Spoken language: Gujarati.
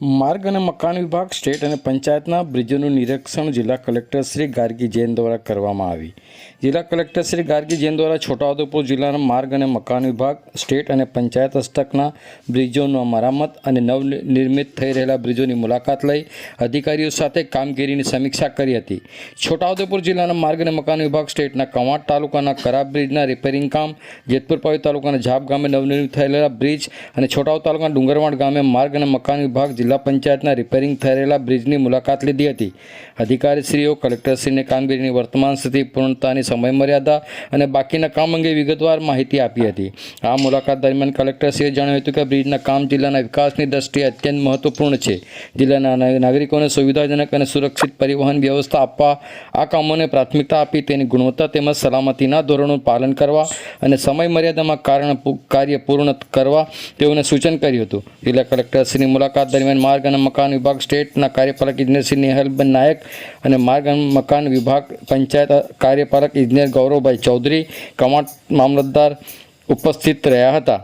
માર્ગ અને મકાન વિભાગ, સ્ટેટ અને પંચાયતના બ્રિજોનું નિરીક્ષણ જિલ્લા કલેક્ટર શ્રી ગાર્ગી જૈન દ્વારા કરવામાં આવી. જિલ્લા કલેક્ટર શ્રી ગાર્ગી જૈન દ્વારા છોટાઉદેપુર જિલ્લાના માર્ગ અને મકાન વિભાગ, સ્ટેટ અને પંચાયત હસ્તકના બ્રિજોનો મરામત અને નવનિર્મિત થઈ રહેલા બ્રિજોની મુલાકાત લઈ અધિકારીઓ સાથે કામગીરીની સમીક્ષા કરી હતી. છોટાઉદેપુર જિલ્લાના માર્ગ અને મકાન વિભાગ, સ્ટેટના કવાંટ તાલુકાના કરાબ બ્રિજના રિપેરિંગ કામ, જેતપુર પાવી તાલુકાના જાપ ગામે નવનિર્મિત થયેલા બ્રિજ અને છોટાઉ તાલુકાના ડુંગરવાડ ગામે માર્ગ અને મકાન વિભાગ, જિલ્લા પંચાયતના રિપેરિંગ થયેલા બ્રિજની મુલાકાત લીધી હતી. અધિકારીશ્રીઓ, કલેક્ટરશ્રીને કામગીરીની વર્તમાન સ્થિતિ, પૂર્ણતાની સમય મર્યાદા અને બાકીના કામ અંગે વિગતવાર માહિતી આપી હતી. આ મુલાકાત દરમિયાન કલેક્ટરશ્રીએ જણાવ્યું હતું કે બ્રિજના કામ જિલ્લાના વિકાસની દ્રષ્ટિએ અત્યંત મહત્વપૂર્ણ છે. જિલ્લાના નાગરિકોને સુવિધાજનક અને સુરક્ષિત પરિવહન વ્યવસ્થા આપવા, આ કામોને પ્રાથમિકતા આપી તેની ગુણવત્તા તેમજ સલામતીના ધોરણોનું પાલન કરવા અને સમય મર્યાદામાં કારણ કાર્ય પૂર્ણ કરવા તેઓને સૂચન કર્યું હતું. જિલ્લા કલેક્ટરશ્રીની મુલાકાત દરમિયાન માર્ગ અને મકાન વિભાગ, સ્ટેટના કાર્યપાલક ઇજનેર શ્રી નેહલબેન નાયક અને માર્ગ અને મકાન વિભાગ, પંચાયત કાર્યપાલક ઇજનેર ગૌરવભાઈ ચૌધરી કમાટ મામલતદાર ઉપસ્થિત રહ્યા હતા.